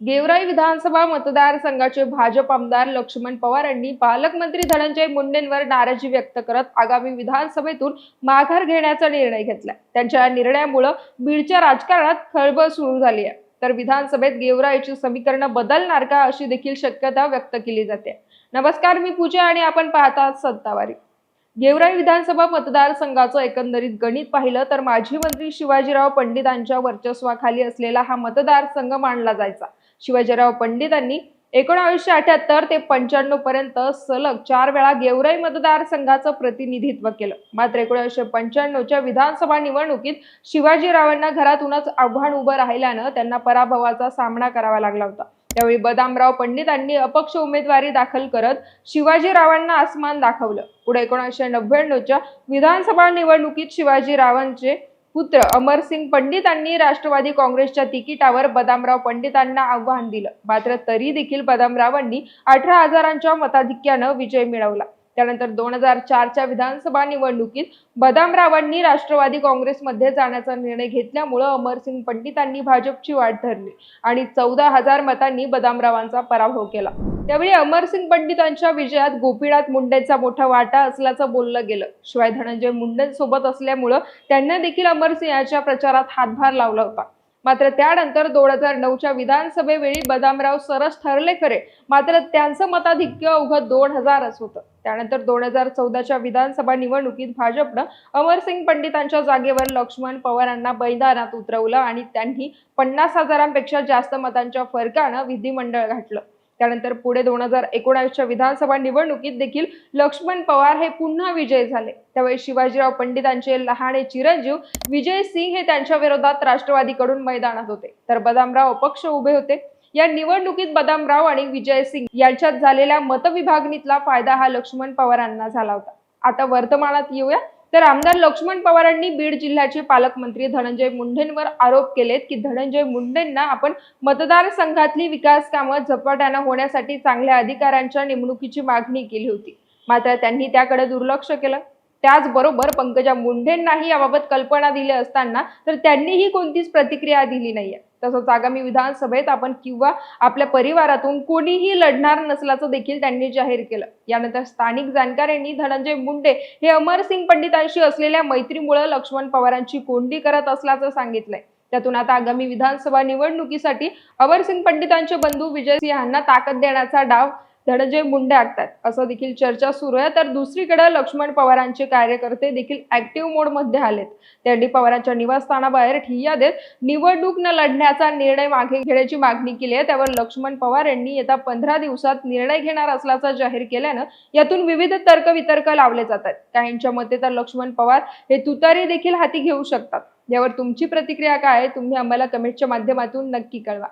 गेवराई विधानसभा मतदारसंघाचे भाजप आमदार लक्ष्मण पवार यांनी पालकमंत्री धनंजय मुंडेंवर नाराजी व्यक्त करत आगामी विधानसभेतून माघार घेण्याचा निर्णय घेतला त्यांच्या या निर्णयामुळे बीडच्या राजकारणात खळबळ सुरू झाली आहे. तर विधानसभेत गेवराईची समीकरणं बदलणार का अशी देखील शक्यता व्यक्त केली जाते. नमस्कार मी पूजा आणि आपण पाहतात सत्तावारी. गेवराई विधानसभा मतदारसंघाचं एकंदरीत गणित पाहिलं तर माजी मंत्री शिवाजीराव पंडितांच्या वर्चस्वाखाली असलेला हा मतदारसंघ मानला जायचा. शिवाजीराव पंडितांनी एकोणावीसशे अठ्याहत्तर ते पंच्याण्णव पर्यंत सलग चार वेळा गेवराई मतदारसंघाचं प्रतिनिधित्व केलं. मात्र एकोणीसशे पंच्याण्णवच्या विधानसभा निवडणुकीत शिवाजीरावांना घरातूनच आव्हान उभं राहिल्यानं त्यांना पराभवाचा सामना करावा लागला होता. त्यावेळी बदामराव पंडितांनी अपक्ष उमेदवारी दाखल करत शिवाजीरावांना आसमान दाखवलं. पुढे एकोणीसशे नव्याण्णवच्या विधानसभा निवडणुकीत शिवाजीरावांचे पुत्र अमरसिंग पंडितांनी राष्ट्रवादी काँग्रेसच्या तिकिटावर बदामराव पंडितांना आव्हान दिलं. मात्र तरी देखील बदामरावांनी अठरा हजारांच्या मताधिक्यानं विजय मिळवला. त्यानंतर दोन हजार चारच्या विधानसभा निवडणुकीत बदामरावांनी राष्ट्रवादी काँग्रेसमध्ये जाण्याचा निर्णय घेतल्यामुळं अमरसिंग पंडितांनी भाजपची वाट धरली आणि चौदा हजार मतांनी बदामरावांचा पराभव केला. त्यावेळी अमरसिंग पंडितांच्या विजयात गोपीनाथ मुंडेंचा मोठा वाटा असल्याचं बोललं गेलं. शिवाय धनंजय मुंडेंसोबत असल्यामुळं त्यांना देखील अमरसिंग यांच्या प्रचारात हातभार लावला होता. मात्र त्यानंतर दोन हजार नऊच्या विधानसभेवेळी बदामराव सरस ठरले खरे मात्र त्यांचं मताधिक्य अवघं दोन हजारच होतं. त्यानंतर दोन हजार चौदाच्या विधानसभा निवडणुकीत भाजपनं अमरसिंग पंडितांच्या जागेवर लक्ष्मण पवारांना मैदानात उतरवलं आणि त्यांनी पन्नास हजारांपेक्षा जास्त मतांच्या फरकानं विधिमंडळ घातलं त्यानंतर पुढे दोन हजार एकोणावीसच्या विधानसभा निवडणुकीत देखील लक्ष्मण पवार हे पुन्हा विजयी झाले. त्यावेळी शिवाजीराव पंडितांचे लहाने चिरंजीव विजय सिंग हे त्यांच्या विरोधात राष्ट्रवादीकडून मैदानात होते. तर बदामराव अपक्ष उभे होते. या निवडणुकीत बदामराव आणि विजय सिंग यांच्यात झालेल्या मतविभागणीतला फायदा हा लक्ष्मण पवारांना झाला होता. आता वर्तमानात येऊया तर आमदार लक्ष्मण पवारांनी बीड जिल्ह्याचे पालकमंत्री धनंजय मुंडेंवर आरोप केलेत की धनंजय मुंडेंना आपण मतदारसंघातली विकास कामं झपाट्यानं होण्यासाठी चांगल्या अधिकाऱ्यांच्या नेमणुकीची मागणी केली होती. मात्र त्यांनी त्याकडे दुर्लक्ष केलं. त्याचबरोबर पंकजा मुंडेंनाही याबाबत कल्पना दिली असताना तर त्यांनीही कोणतीच प्रतिक्रिया दिली नाहीये. तसंच आगामी विधानसभेत आपण किंवा आपल्या परिवारातून कोणीही लढणार नसल्याचं देखील त्यांनी जाहीर केलं. यानंतर स्थानिक जाणकारांनी धनंजय मुंडे हे अमरसिंग पंडितांशी असलेल्या मैत्रीमुळे लक्ष्मण पवारांची कोंडी करत असल्याचं सांगितलंय. त्यातून आता आगामी विधानसभा निवडणुकीसाठी अमरसिंग पंडितांचे बंधू विजय सिंह यांना ताकद देण्याचा डाव धनंजय मुंडे आखतात असं देखील चर्चा सुरू आहे. तर दुसरीकडे लक्ष्मण पवारांचे कार्यकर्ते देखील ऍक्टिव्ह मोडमध्ये आलेत. त्यांनी पवारांच्या निवासस्थानाबाहेर ठिय्या देत निवडणूक न लढण्याचा निर्णय मागे घेण्याची मागणी केली आहे. त्यावर लक्ष्मण पवार यांनी येत्या पंधरा दिवसात निर्णय घेणार असल्याचं जाहीर केल्यानं यातून विविध तर्कवितर्क लावले जातात. काहींच्या मते तर लक्ष्मण पवार हे तुतारी देखील हाती घेऊ शकतात. यावर तुमची प्रतिक्रिया काय आहे? तुम्ही आम्हाला कमेंटच्या माध्यमातून नक्की कळवा.